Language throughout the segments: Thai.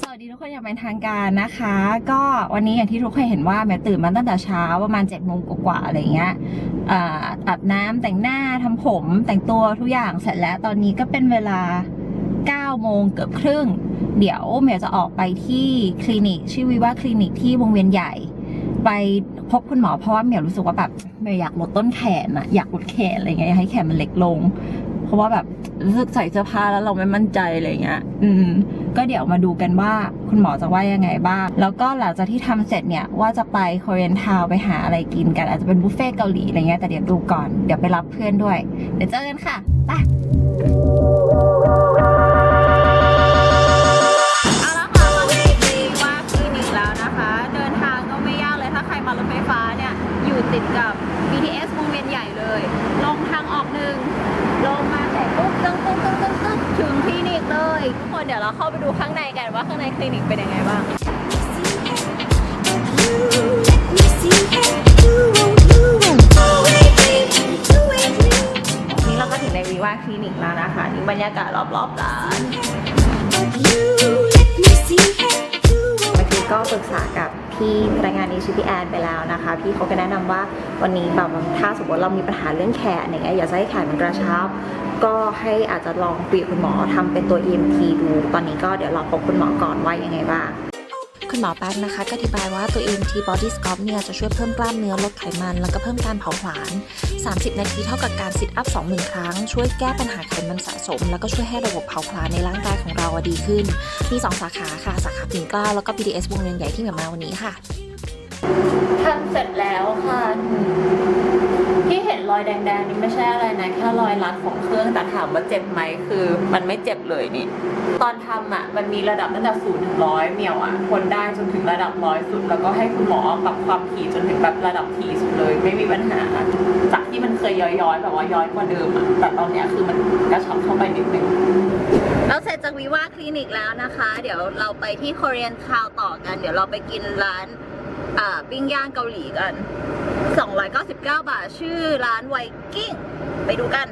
สวัสดีทุกคนอย่างเป็นทางการนะคะ ก็วันนี้อย่างที่ทุกคนเห็นว่าแม่ตื่นมาตั้งแต่เช้าประมาณ7จ็ดโมงกว่าๆอะไรเงี้ยอาบน้ำแต่งหน้าทำผมแต่งตัวทุกอย่างเสร็จแล้วตอนนี้ก็เป็นเวลา9โมงเกือบครึ่ง เดี๋ยวเมียจะออกไปที่คลินิก ชื่อวิว่าคลินิกที่วงเวียนใหญ่ ไปพบคุณหมอเพราะว่าเมียรู้สึกว่าแบบเมียอยากลดต้นแขนอะอยากลดแขนอะไรเงี้ยอยากให้แขนมันเล็กลง เพราะว่าแบบ รู้สึกใส่เสื้อผ้าแล้วเราไม่มั่นใจอะไรเงี้ย อืม ก็เดี๋ยวมาดูกันว่าคุณหมอจะว่ายังไงบ้าง แล้วก็หลังจากที่ทำเสร็จเนี่ย ว่าจะไปโคเรียนทาวไปหาอะไรกินกัน อาจจะเป็นบุฟเฟ่ต์เกาหลีอะไรเงี้ย แต่เดี๋ยวดูก่อน เดี๋ยวไปรับเพื่อนด้วย เดี๋ยวเจอกันค่ะ ไป คนเดี๋ยวเราเข้าไปดูข้างในกันว่าข้างในคลินิกเป็นยังไงบ้าง นี่เราก็ถึงในวีวาคลินิกแล้วนะคะนี่บรรยากาศรอบๆร้านเมื่อกี้ ก็ปรึกษากับพี่พนักงานนี้ชื่อพี่แอนไปแล้วนะคะ พี่เขาก็แนะนำว่าวันนี้แบบถ้าสมมติเรามีปัญหาเรื่องแขนอย่างเงี้ยอยากจะให้แขนมันกระชับ ก็ให้อาจจะลองคุยกับคุณหมอทำเป็นตัว EMT ดู ตอนนี้ก็เดี๋ยวรอพบคุณหมอก่อนว่ายังไงบ้าง คุณหมอแป๊กนะคะ ก็อธิบายว่าตัว EMT Body Sculpt เนี่ยจะช่วยเพิ่มกล้ามเนื้อลดไขมัน แล้วก็เพิ่มการเผาผลาญ 30 นาทีเท่ากับการซิทอัพ20,000 ครั้ง ช่วยแก้ปัญหาไขมันสะสม แล้วก็ช่วยให้ระบบเผาผลาญในร่างกายของเราดีขึ้น มี 2 สาขาค่ะ สาขาปิ่นเกล้าแล้วก็ BTS วงเวียนใหญ่ที่เหมียวมาวันนี้ค่ะทำเสร็จแล้วค่ะ ที่เห็นรอยแดงๆนี่ไม่ใช่อะไรนะแค่รอยรัดของเครื่องแต่ถามว่าเจ็บไหมคือ มันไม่เจ็บเลยนี่ ตอนทำอะมันมีระดับตั้งแต่ศูนย์ถึงร้อยเมียวอะทนได้จนถึงระดับร้อยสุด แล้วก็ให้คุณหมอปรับความถี่จนถึงแบบระดับถี่สุดเลย ไม่มีปัญหา จากที่มันเคยย้อยๆแบบว่าย้อยกว่าเดิมอะแต่ตอนเนี้ยคือมันกระชับเข้าไปนิดนึงเราเสร็จจากวิวาคลินิกแล้วนะคะ เดี๋ยวเราไปที่ Korean Town ต่อกัน เดี๋ยวเราไปกินร้านอ่าปิ้งย่างเกาหลีกัน 299 บาท ชื่อร้านไวกิ้ง ไปดูกัน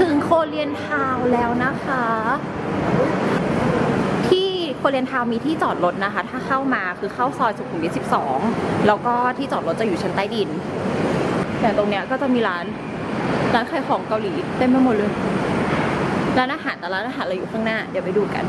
ถึงโคเรียนทาวแล้วนะคะ ที่โคเรียนทาวมีที่จอดรถนะคะ ถ้าเข้ามาคือเข้าซอยสุขุมวิท 12 แล้วก็ที่จอดรถจะอยู่ชั้นใต้ดิน แต่ตรงเนี้ยก็จะมีร้าน ร้านขายของเกาหลีเต็มไปหมดเลย ร้านอาหารแต่ร้านอาหารเราอยู่ข้างหน้า เดี๋ยวไปดูกัน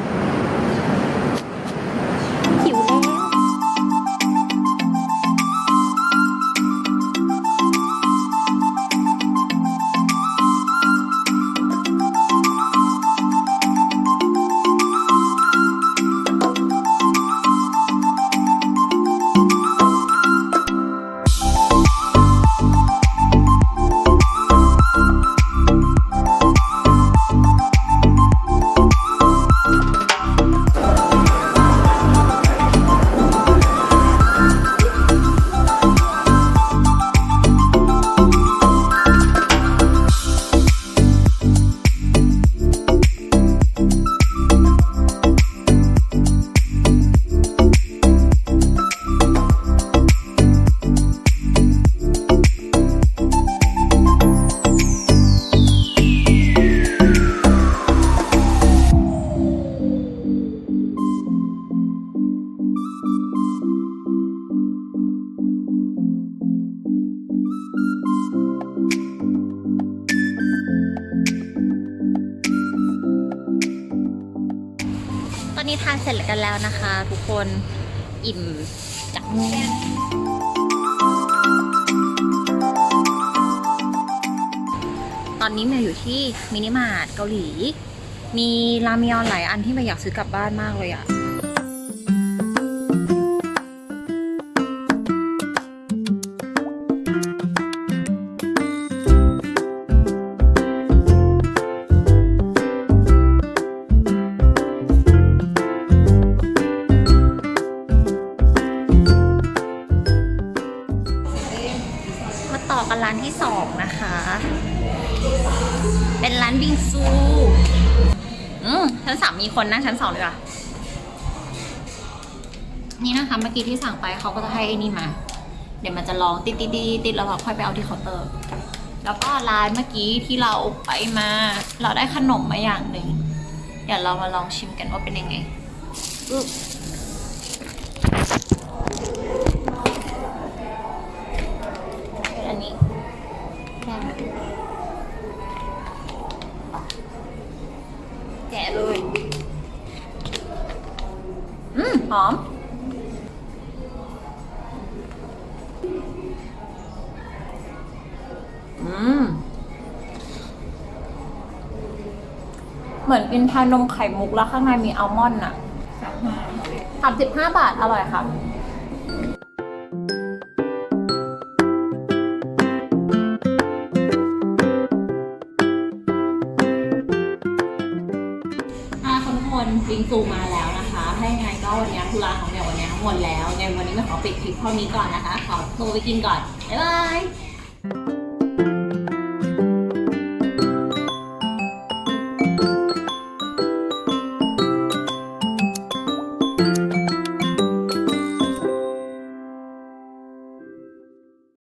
ทานเสร็จกันแล้วนะคะ ทุกคนอิ่มจักแก้มตอนนี้เมยอยู่ที่มินิมาร์ทเกาหลี มีรามยอนหลายอันที่เมยอยากซื้อกลับบ้านมากเลยอะ สองนะคะ เป็นร้านบิงซู อืมชั้นสามมีคนนั่งชั้นสองเลยว่ะ นี่นะคะเมื่อกี้ที่สั่งไปเขาก็จะให้นี่มา เดี๋ยวมันจะลองติดติดติดติดแล้วเราค่อยไปเอาที่เคาน์เตอร์ แล้วก็ร้านเมื่อกี้ที่เราไปมา เราได้ขนมมาอย่างหนึ่ง เดี๋ยวเรามาลองชิมกันว่าเป็นยังไงอึ๊บ หอม อืม เหมือนกินชานมไข่มุกแล้วข้างในมีอัลมอนด์อะสามสิบห้าบาท อร่อยค่ะค่ะทุกคนบิงซูมาแล้วนะคะ ถ้ายังไงก็วันนี้ธุระของเดี๋ยววันนี้หมดแล้วในวันนี้ไม่ขอปิดคลิปเท่านี้ก่อนนะคะ ขอตัวไปกินก่อน บ๊ายบาย